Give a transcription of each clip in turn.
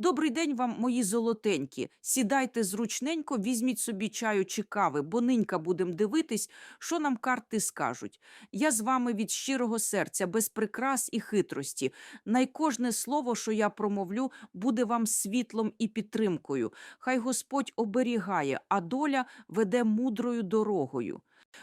Добрий день вам, мої золотенькі. Сідайте зручненько, візьміть собі чаю чи кави, бо нинька будем дивитись, що нам карти скажуть. Я з вами від щирого серця, без прикрас і хитрості. Найкожне слово, що я промовлю, буде вам світлом і підтримкою. Хай Господь оберігає, а доля веде мудрою дорогою.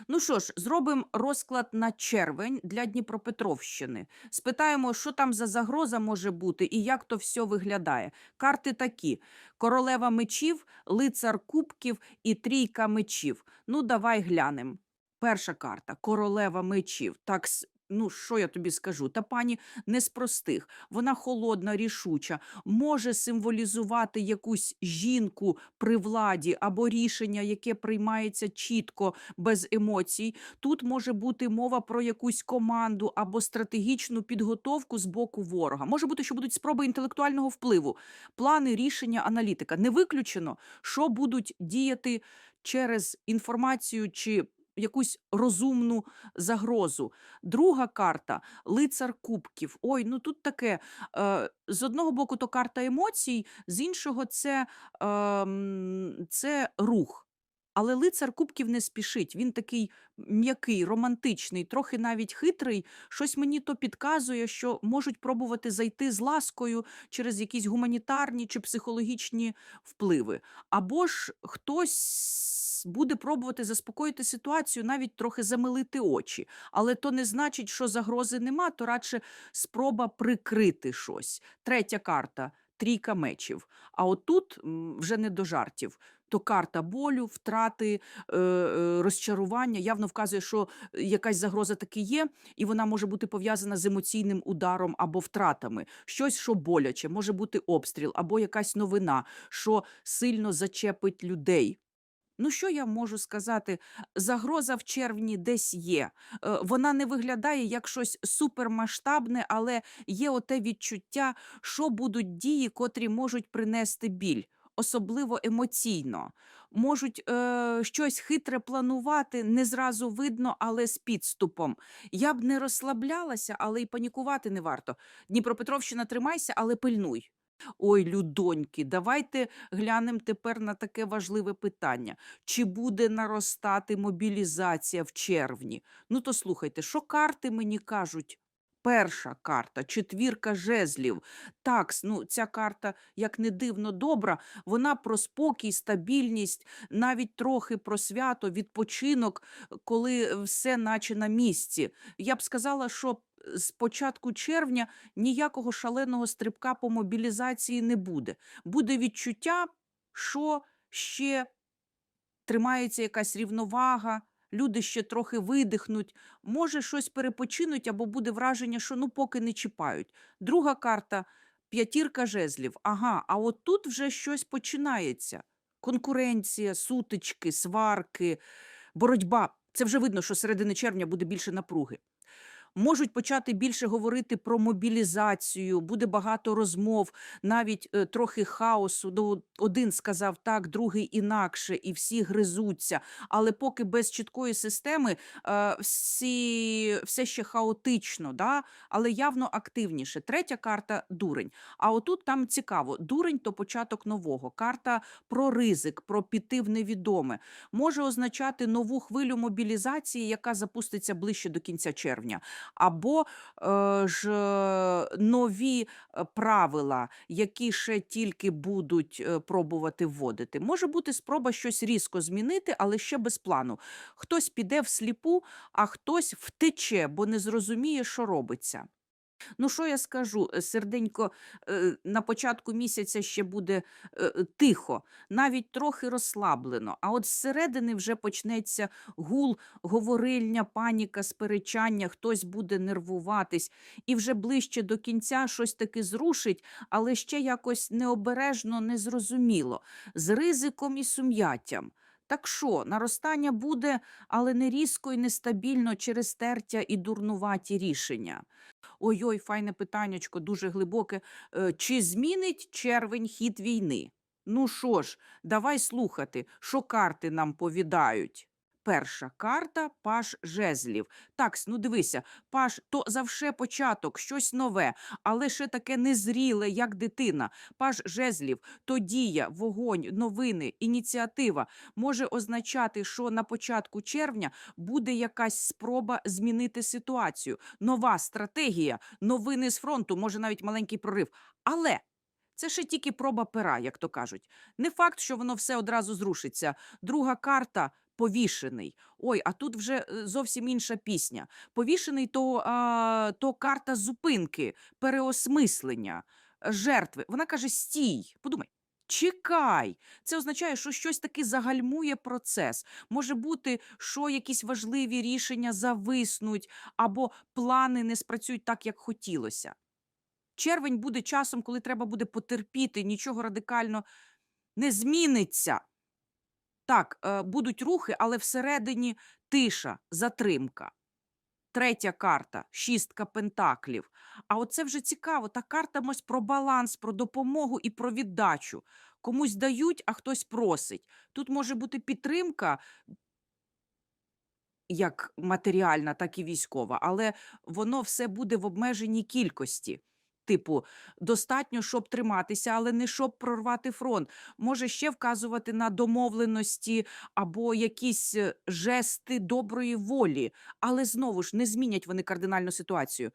Ну що ж, зробимо розклад на червень для Дніпропетровщини. Спитаємо, що там за загроза може бути і як то все виглядає. Карти такі: королева мечів, лицар кубків і трійка мечів. Ну, давай глянемо. Перша карта королева мечів. Так, ну що я тобі скажу? Та пані не з простих. Вона холодна, рішуча, може символізувати якусь жінку при владі або рішення, яке приймається чітко, без емоцій. Тут може бути мова про якусь команду або стратегічну підготовку з боку ворога. Може бути, що будуть спроби інтелектуального впливу, плани, рішення, аналітика. Не виключено, що будуть діяти через інформацію чи якусь розумну загрозу. Друга карта лицар кубків. Ой, ну тут таке. Е, з одного боку, то карта емоцій, з іншого, це, е, це рух. Але лицар кубків не спішить. Він такий м'який, романтичний, трохи навіть хитрий. Щось мені то підказує, що можуть пробувати зайти з ласкою через якісь гуманітарні чи психологічні впливи. Або ж хтось буде пробувати заспокоїти ситуацію, навіть трохи замилити очі. Але то не значить, що загрози нема, то радше спроба прикрити щось. Третя карта. Трійка мечів. А отут вже не до жартів. То карта болю, втрати, е, е, розчарування явно вказує, що якась загроза таки є, і вона може бути пов'язана з емоційним ударом або втратами. Щось, що боляче, може бути обстріл, або якась новина, що сильно зачепить людей. Ну, що я можу сказати? Загроза в червні десь є. Е, Вона не виглядає як щось супермасштабне, але є оте відчуття, що будуть дії, котрі можуть принести біль, особливо емоційно. Можуть е, щось хитре планувати, не зразу видно, але з підступом. Я б не розслаблялася, але й панікувати не варто. Дніпропетровщина, тримайся, але пильнуй. Ой, людоньки, давайте глянемо тепер на таке важливе питання. Чи буде наростати мобілізація в червні? Ну то слухайте, що карти мені кажуть? Перша карта, четвірка жезлів. Такс, ну ця карта, як не дивно, добра. Вона про спокій, стабільність, навіть трохи про свято, відпочинок, коли все наче на місці. Я б сказала, що з початку червня ніякого шаленого стрибка по мобілізації не буде. Буде відчуття, що ще тримається якась рівновага, люди ще трохи видихнуть, може щось перепочинуть, або буде враження, що ну поки не чіпають. Друга карта п'ятірка жезлів. Ага, а от тут вже щось починається. Конкуренція, сутички, сварки, боротьба. Це вже видно, що середини червня буде більше напруги можуть почати більше говорити про мобілізацію, буде багато розмов, навіть е, трохи хаосу. Ну, один сказав так, другий інакше, і всі гризуться. Але поки без чіткої системи е, всі, все ще хаотично, да? але явно активніше. Третя карта дурень. А отут там цікаво: дурень то початок нового. Карта про ризик, про піти в невідоме. Може означати нову хвилю мобілізації, яка запуститься ближче до кінця червня або е, ж нові е, правила, які ще тільки будуть е, пробувати вводити. Може бути спроба щось різко змінити, але ще без плану. Хтось піде всліпу, а хтось втече, бо не зрозуміє, що робиться. Ну, що я скажу, е, серденько, е, на початку місяця ще буде е, тихо, навіть трохи розслаблено. А от зсередини вже почнеться гул, говорильня, паніка, сперечання, хтось буде нервуватись, і вже ближче до кінця щось таки зрушить, але ще якось необережно, незрозуміло, з ризиком і сум'яттям. Так що, наростання буде, але не різко і нестабільно через тертя і дурнуваті рішення. Ой-ой, файне питаннячко, дуже глибоке. Е, Чи змінить червень хід війни? Ну що ж, давай слухати, що карти нам повідають. Перша карта паш жезлів. Так, ну дивися, паш то завше початок, щось нове, але ще таке незріле, як дитина. Паш жезлів то дія, вогонь, новини, ініціатива може означати, що на початку червня буде якась спроба змінити ситуацію, нова стратегія, новини з фронту, може навіть маленький прорив. Але це ще тільки проба пера, як то кажуть. Не факт, що воно все одразу зрушиться. Друга карта. Повішений. Ой, а тут вже е, зовсім інша пісня. Повішений то, а, то карта зупинки, переосмислення, жертви. Вона каже: стій, подумай, чекай. Це означає, що щось таки загальмує процес. Може бути, що якісь важливі рішення зависнуть, або плани не спрацюють так, як хотілося. Червень буде часом, коли треба буде потерпіти, нічого радикально не зміниться. Так, е, будуть рухи, але всередині тиша, затримка. Третя карта шістка пентаклів. А оце вже цікаво. Та карта ось про баланс, про допомогу і про віддачу. Комусь дають, а хтось просить. Тут може бути підтримка, як матеріальна, так і військова, але воно все буде в обмеженій кількості. Типу, достатньо, щоб триматися, але не щоб прорвати фронт. Може ще вказувати на домовленості або якісь е, жести доброї волі, але знову ж не змінять вони кардинальну ситуацію.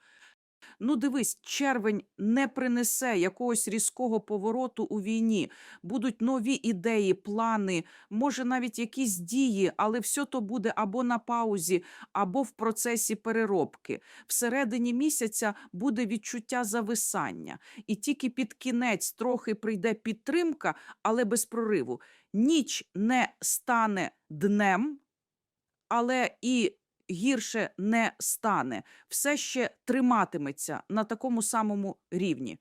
Ну, дивись, червень не принесе якогось різкого повороту у війні. Будуть нові ідеї, плани, може навіть якісь дії, але все то буде або на паузі, або в процесі переробки. Всередині місяця буде відчуття зависання, і тільки під кінець трохи прийде підтримка, але без прориву. Ніч не стане днем, але і гірше не стане. Все ще триматиметься на такому самому рівні.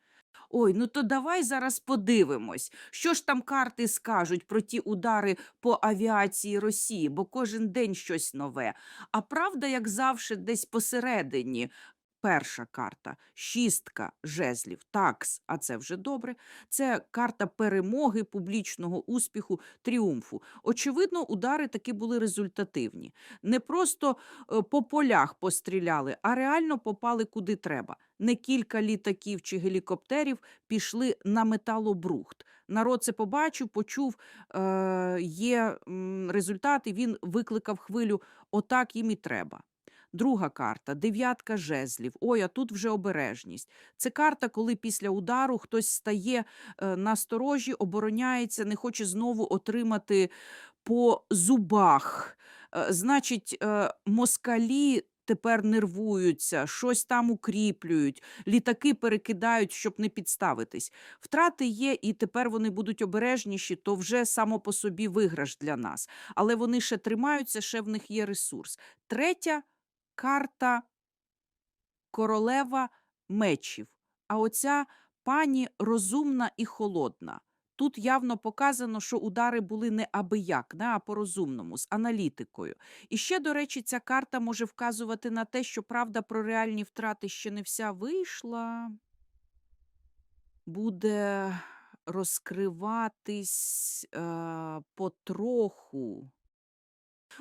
Ой, ну то давай зараз подивимось, що ж там карти скажуть про ті удари по авіації Росії, бо кожен день щось нове. А правда, як завжди, десь посередині. Перша карта шістка жезлів, такс, а це вже добре. Це карта перемоги, публічного успіху, тріумфу. Очевидно, удари таки були результативні. Не просто е, по полях постріляли, а реально попали куди треба. Не кілька літаків чи гелікоптерів пішли на металобрухт. Народ це побачив, почув, е, є м, результат, і він викликав хвилю. Отак їм і треба. Друга карта дев'ятка жезлів. Ой, а тут вже обережність. Це карта, коли після удару хтось стає е, на сторожі, обороняється, не хоче знову отримати по зубах. Е, значить, е, москалі. Тепер нервуються, щось там укріплюють, літаки перекидають, щоб не підставитись. Втрати є, і тепер вони будуть обережніші, то вже само по собі виграш для нас. Але вони ще тримаються, ще в них є ресурс. Третя карта королева мечів. А оця пані розумна і холодна. Тут явно показано, що удари були не абияк, не, а по-розумному, з аналітикою. І ще, до речі, ця карта може вказувати на те, що правда про реальні втрати ще не вся вийшла. Буде розкриватись е, потроху.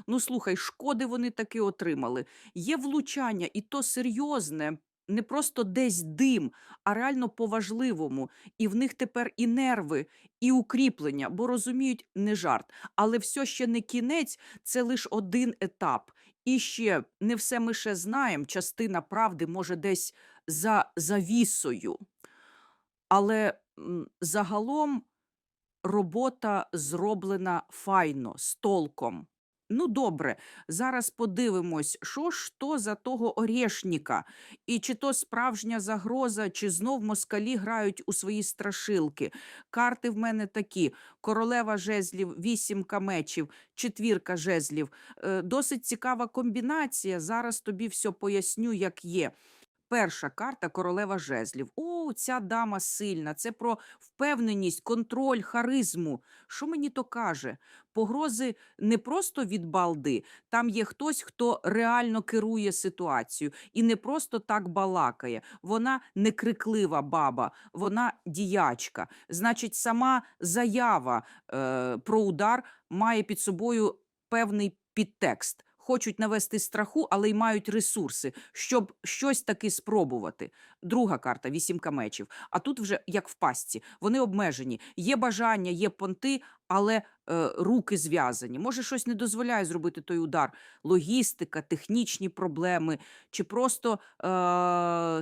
Ну, слухай, шкоди вони таки отримали. Є влучання, і то серйозне, не просто десь дим, а реально по-важливому. І в них тепер і нерви, і укріплення, бо розуміють, не жарт. Але все ще не кінець, це лише один етап. І ще не все ми ще знаємо. Частина правди може десь за завісою. Але м, загалом робота зроблена файно, з толком. Ну, добре, зараз подивимось, що ж то за того орешника, і чи то справжня загроза, чи знов москалі грають у свої страшилки. Карти в мене такі: королева жезлів, вісімка мечів, четвірка жезлів. Е, досить цікава комбінація. Зараз тобі все поясню, як є. Перша карта королева жезлів. О, ця дама сильна. Це про впевненість, контроль, харизму. Що мені то каже? Погрози не просто від балди, там є хтось, хто реально керує ситуацією і не просто так балакає. Вона не криклива баба, вона діячка. Значить, сама заява е, про удар має під собою певний підтекст. Хочуть навести страху, але й мають ресурси, щоб щось таки спробувати. Друга карта вісімка мечів. А тут вже як в пастці. Вони обмежені. Є бажання, є понти, але е, руки зв'язані. Може, щось не дозволяє зробити той удар. Логістика, технічні проблеми чи просто е,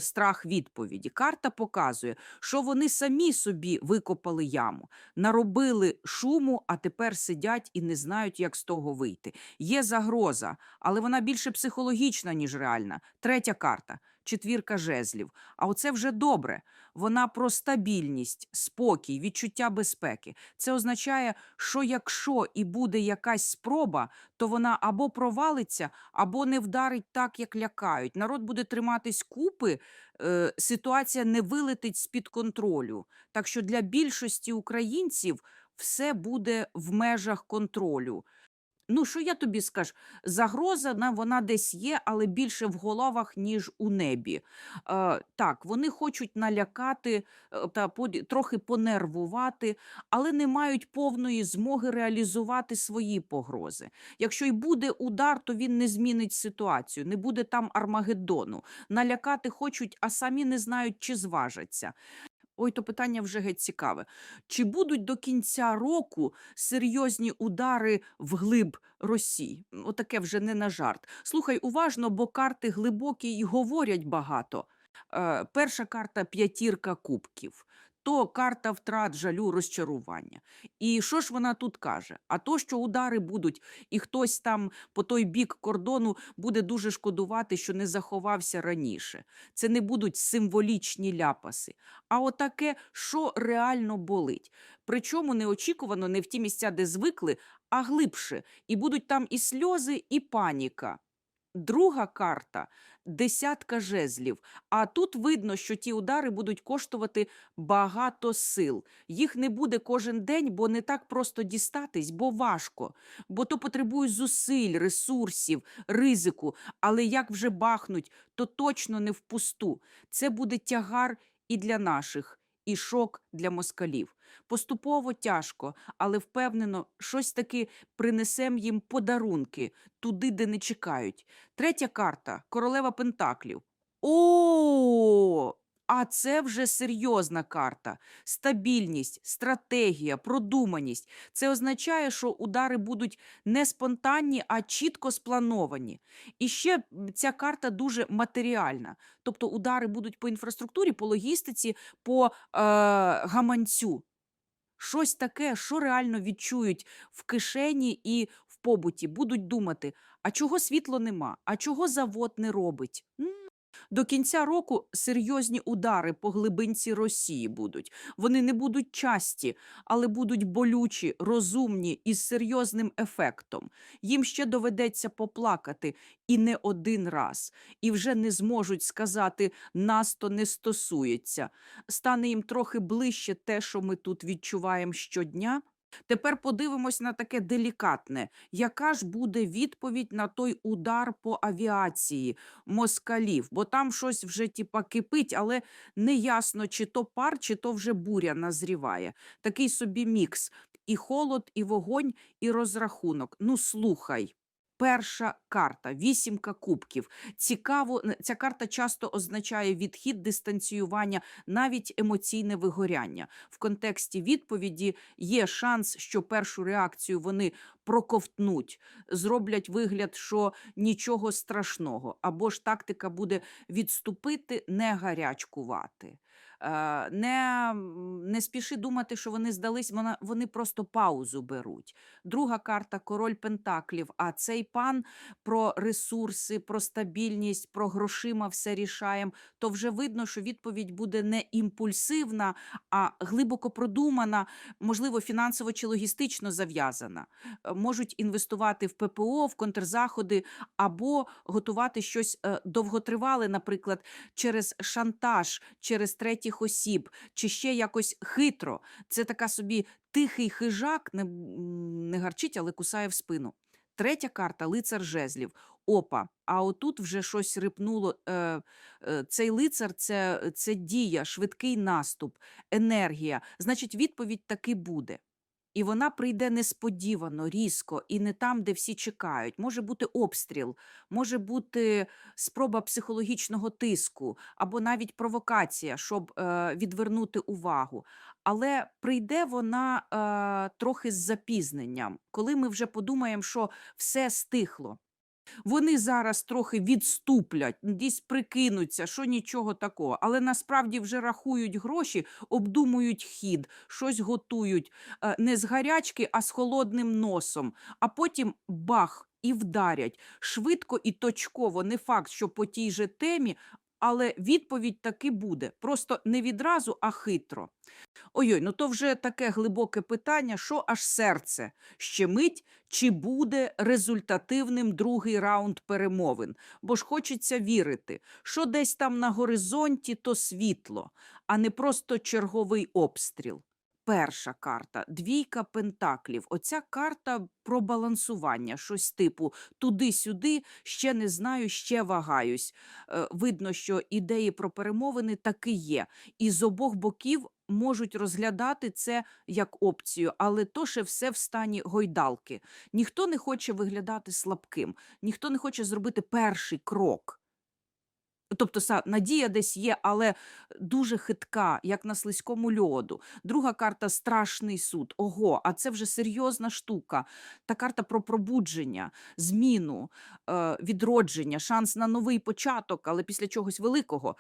страх відповіді. Карта показує, що вони самі собі викопали яму, наробили шуму, а тепер сидять і не знають, як з того вийти. Є загроза, але вона більше психологічна, ніж реальна. Третя карта четвірка жезлів. А оце вже добре. Вона про стабільність, спокій, відчуття безпеки. Це означає, що якщо і буде якась спроба, то вона або провалиться, або не вдарить так, як лякають. Народ буде триматись купи, е, ситуація не вилетить з-під контролю. Так що для більшості українців все буде в межах контролю. Ну, що я тобі скажу? Загроза на- вона десь є, але більше в головах, ніж у небі. Е, так, вони хочуть налякати е, та трохи понервувати, але не мають повної змоги реалізувати свої погрози. Якщо й буде удар, то він не змінить ситуацію, не буде там Армагеддону. Налякати хочуть, а самі не знають, чи зважаться. Ой, то питання вже геть цікаве. Чи будуть до кінця року серйозні удари вглиб Росії? Отаке вже не на жарт. Слухай уважно, бо карти глибокі і говорять багато. Е, перша карта п'ятірка кубків. То карта втрат, жалю, розчарування. І що ж вона тут каже? А то, що удари будуть, і хтось там по той бік кордону буде дуже шкодувати, що не заховався раніше. Це не будуть символічні ляпаси, а отаке, що реально болить. Причому неочікувано не в ті місця, де звикли, а глибше. І будуть там і сльози, і паніка. Друга карта десятка жезлів. А тут видно, що ті удари будуть коштувати багато сил. Їх не буде кожен день, бо не так просто дістатись, бо важко. Бо то потребує зусиль, ресурсів, ризику. Але як вже бахнуть, то точно не впусту. Це буде тягар і для наших, і шок для москалів. Поступово тяжко, але впевнено, щось таки принесем їм подарунки туди, де не чекають. Третя карта королева Пентаклів. О! А це вже серйозна карта. Стабільність, стратегія, продуманість. Це означає, що удари будуть не спонтанні, а чітко сплановані. І ще ця карта дуже матеріальна. Тобто удари будуть по інфраструктурі, по логістиці, по е, гаманцю. Щось таке, що реально відчують в кишені і в побуті. Будуть думати, а чого світло нема, а чого завод не робить. До кінця року серйозні удари по глибинці Росії будуть. Вони не будуть часті, але будуть болючі, розумні і з серйозним ефектом. Їм ще доведеться поплакати і не один раз, і вже не зможуть сказати нас то не стосується. Стане їм трохи ближче те, що ми тут відчуваємо щодня. Тепер подивимось на таке делікатне. Яка ж буде відповідь на той удар по авіації москалів? Бо там щось вже типа кипить, але не ясно, чи то пар, чи то вже буря назріває. Такий собі мікс. І холод, і вогонь, і розрахунок. Ну, слухай. Перша карта вісімка кубків. Цікаво, ця карта часто означає відхід, дистанціювання, навіть емоційне вигоряння. В контексті відповіді є шанс, що першу реакцію вони проковтнуть, зроблять вигляд, що нічого страшного, або ж тактика буде відступити, не гарячкувати. Е, Не, не спіши думати, що вони здались, вона, вони просто паузу беруть. Друга карта король Пентаклів. А цей пан про ресурси, про стабільність, про грошима все рішаємо. То вже видно, що відповідь буде не імпульсивна, а глибоко продумана, можливо, фінансово чи логістично зав'язана. Е, Можуть інвестувати в ППО, в контрзаходи або готувати щось е, довготривале, наприклад, через шантаж, через третіх осіб, чи ще якось хитро. Це така собі тихий хижак, не, не гарчить, але кусає в спину. Третя карта лицар жезлів. Опа, а отут вже щось рипнуло. Е, е, цей лицар це, це дія, швидкий наступ, енергія. Значить, відповідь таки буде. І вона прийде несподівано, різко, і не там, де всі чекають. Може бути обстріл, може бути спроба психологічного тиску або навіть провокація, щоб е, відвернути увагу. Але прийде вона е, трохи з запізненням, коли ми вже подумаємо, що все стихло. Вони зараз трохи відступлять, десь прикинуться, що нічого такого, але насправді вже рахують гроші, обдумують хід, щось готують е, не з гарячки, а з холодним носом. А потім бах і вдарять швидко і точково. Не факт, що по тій же темі, але відповідь таки буде. Просто не відразу, а хитро. Ой-ой, ну то вже таке глибоке питання, що аж серце щемить, чи буде результативним другий раунд перемовин. Бо ж хочеться вірити, що десь там на горизонті то світло, а не просто черговий обстріл. Перша карта двійка пентаклів. Оця карта про балансування, щось типу туди-сюди, ще не знаю, ще вагаюсь. Е, видно, що ідеї про перемовини таки є, і з обох боків можуть розглядати це як опцію, але то ще все в стані гойдалки. Ніхто не хоче виглядати слабким, ніхто не хоче зробити перший крок. Тобто са- надія десь є, але дуже хитка, як на слизькому льоду. Друга карта страшний суд. Ого, а це вже серйозна штука. Та карта про пробудження, зміну, е, відродження, шанс на новий початок, але після чогось великого.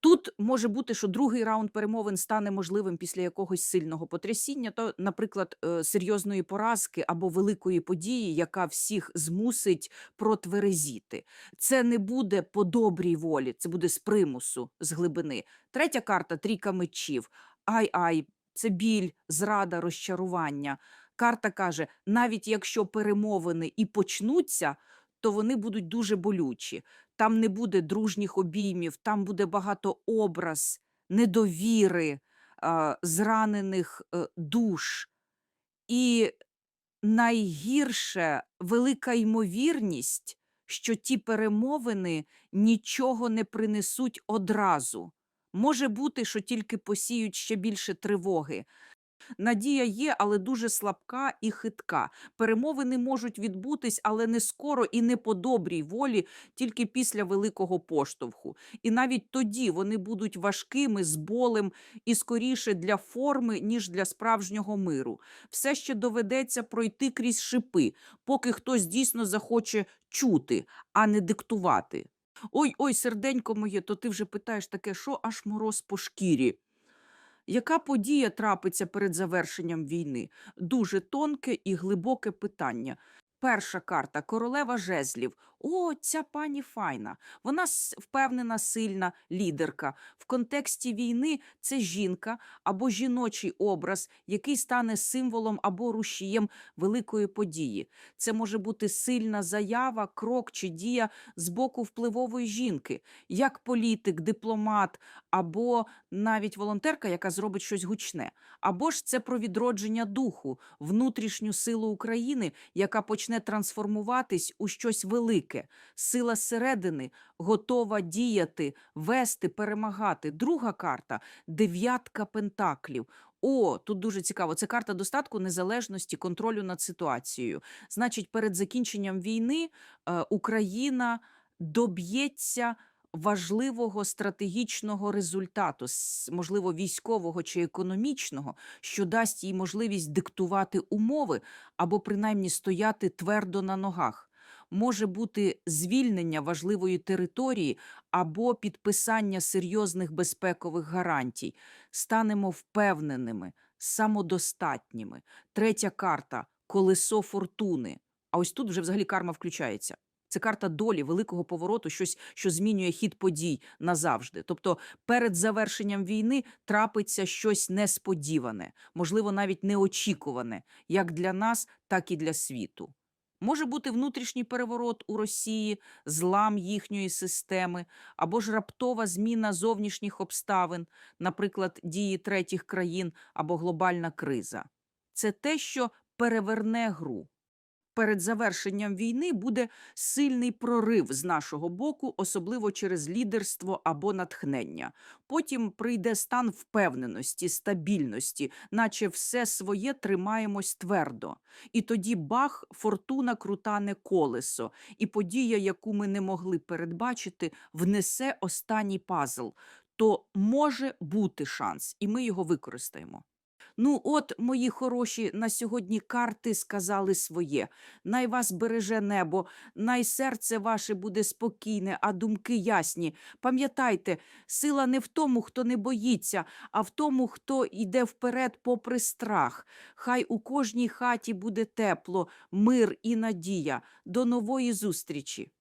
Тут може бути, що другий раунд перемовин стане можливим після якогось сильного потрясіння, то, наприклад, е, серйозної поразки або великої події, яка всіх змусить протверезіти. Це не буде по добрій волі, це буде з примусу, з глибини. Третя карта трійка мечів. Ай-ай, це біль, зрада, розчарування. Карта каже: навіть якщо перемовини і почнуться, то вони будуть дуже болючі. Там не буде дружніх обіймів, там буде багато образ, недовіри, зранених е, душ. І найгірше велика ймовірність, що ті перемовини нічого не принесуть одразу. Може бути, що тільки посіють ще більше тривоги. Надія є, але дуже слабка і хитка. Перемовини можуть відбутись, але не скоро і не по добрій волі, тільки після великого поштовху. І навіть тоді вони будуть важкими, з болем і скоріше для форми, ніж для справжнього миру. Все ще доведеться пройти крізь шипи, поки хтось дійсно захоче чути, а не диктувати. Ой, ой, серденько моє, то ти вже питаєш таке, що аж мороз по шкірі. Яка подія трапиться перед завершенням війни? Дуже тонке і глибоке питання. Перша карта королева жезлів. О, ця пані файна. Вона впевнена, сильна лідерка. В контексті війни це жінка або жіночий образ, який стане символом або рушієм великої події. Це може бути сильна заява, крок чи дія з боку впливової жінки, як політик, дипломат або навіть волонтерка, яка зробить щось гучне. Або ж це про відродження духу, внутрішню силу України, яка почне трансформуватись у щось велике. Сила зсередини готова діяти, вести, перемагати. Друга карта дев'ятка пентаклів. О, тут дуже цікаво. Це карта достатку, незалежності, контролю над ситуацією. Значить, перед закінченням війни е, Україна доб'ється важливого стратегічного результату, можливо, військового чи економічного, що дасть їй можливість диктувати умови або принаймні стояти твердо на ногах. Може бути звільнення важливої території або підписання серйозних безпекових гарантій. Станемо впевненими, самодостатніми. Третя карта колесо фортуни. А ось тут вже взагалі карма включається. Це карта долі, великого повороту, щось, що змінює хід подій назавжди. Тобто перед завершенням війни трапиться щось несподіване, можливо, навіть неочікуване, як для нас, так і для світу. Може бути внутрішній переворот у Росії, злам їхньої системи, або ж раптова зміна зовнішніх обставин, наприклад, дії третіх країн або глобальна криза. Це те, що переверне гру. Перед завершенням війни буде сильний прорив з нашого боку, особливо через лідерство або натхнення. Потім прийде стан впевненості, стабільності, наче все своє тримаємось твердо. І тоді бах, фортуна крутане колесо, і подія, яку ми не могли передбачити, внесе останній пазл. То може бути шанс, і ми його використаємо. Ну, от, мої хороші, на сьогодні карти сказали своє. Най вас береже небо, най серце ваше буде спокійне, а думки ясні. Пам'ятайте, сила не в тому, хто не боїться, а в тому, хто йде вперед попри страх. Хай у кожній хаті буде тепло, мир і надія. До нової зустрічі!